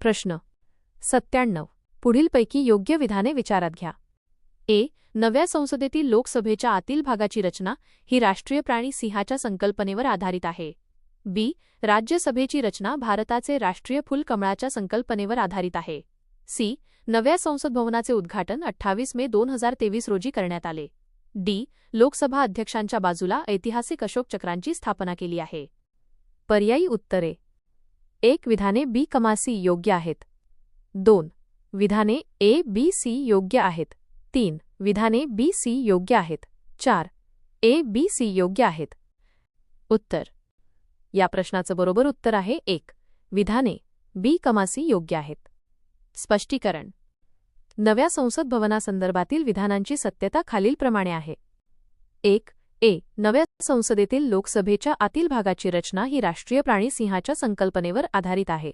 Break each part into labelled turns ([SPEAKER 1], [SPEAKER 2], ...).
[SPEAKER 1] प्रश्न. सत्त्याण्णव. पुढीलपैकी योग्य विधाने विचारात घ्या. ए. नव्या संसदेतील लोकसभेच्या आतील भागाची रचना ही राष्ट्रीय प्राणी सिंहाच्या संकल्पनेवर आधारित आहे. बी. राज्यसभेची रचना भारताचे राष्ट्रीय फुल कमळाच्या संकल्पनेवर आधारित आहे. सी. नव्या संसद भवनाचे उद्घाटन अठ्ठावीस मे दोन हजार तेवीस रोजी करण्यात आले. डी. लोकसभा अध्यक्षांच्या बाजूला ऐतिहासिक अशोक चक्रांची स्थापना केली आहे. पर्यायी उत्तरे. एक विधाने बी कमासी योग्य आहेत. दोन विधाने ए बी सी योग्य आहेत. तीन विधाने बी सी योग्य आहेत. चार ए बी सी योग्य आहेत. उत्तर या प्रश्नाचं बरोबर उत्तर आहे एक विधाने बी कमासी योग्य आहेत. स्पष्टीकरण नव्या संसद भवनासंदर्भातील विधानांची सत्यता खालीलप्रमाणे आहे. एक ए. नव्या संसदेतील लोकसभेच्या आतील भागाची रचना ही राष्ट्रीय प्राणी सिंहाच्या संकल्पनेवर आधारित आहे.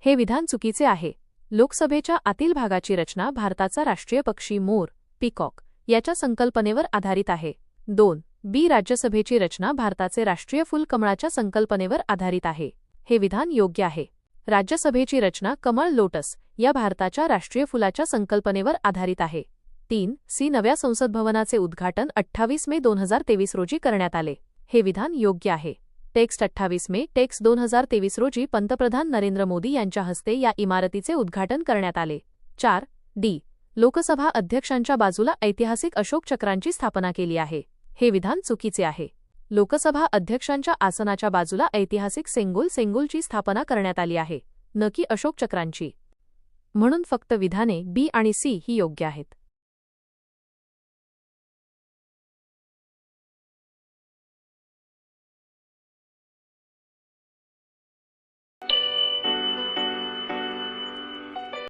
[SPEAKER 1] हे विधान चुकीचे आहे. लोकसभेच्या आतील भागाची रचना भारताचा राष्ट्रीय पक्षी मोर पिकॉक याच्या संकल्पनेवर आधारित आहे. दोन. बी. राज्यसभेची रचना भारताचे राष्ट्रीय फुल कमळाच्या संकल्पनेवर आधारित आहे. हे विधान योग्य आहे. राज्यसभेची रचना कमळ लोटस या भारताच्या राष्ट्रीय फुलाच्या संकल्पनेवर आधारित आहे. तीन सी नव्या संसद भवनाचे उद्घाटन अठ्ठावीस मे दोन हजार तेवीस रोजी करण्यात आले. हे विधान योग्य आहे. टेक्स्ट अठ्ठावीस मे टेक्स्ट दोन हजार तेवीस रोजी पंतप्रधान नरेंद्र मोदी यांच्या हस्ते या इमारतीचे उद्घाटन करण्यात आले. चार डी. लोकसभा अध्यक्षांच्या बाजूला ऐतिहासिक अशोक चक्रांची स्थापना केली आहे. हे विधान चुकीचे आहे. लोकसभा अध्यक्षांच्या आसनाच्या बाजूला ऐतिहासिक सेंगुल सेंगुलची स्थापना करण्यात आली आहे. न की अशोक चक्रांची. म्हणून फक्त विधाने बी आणि सी ही योग्य आहेत.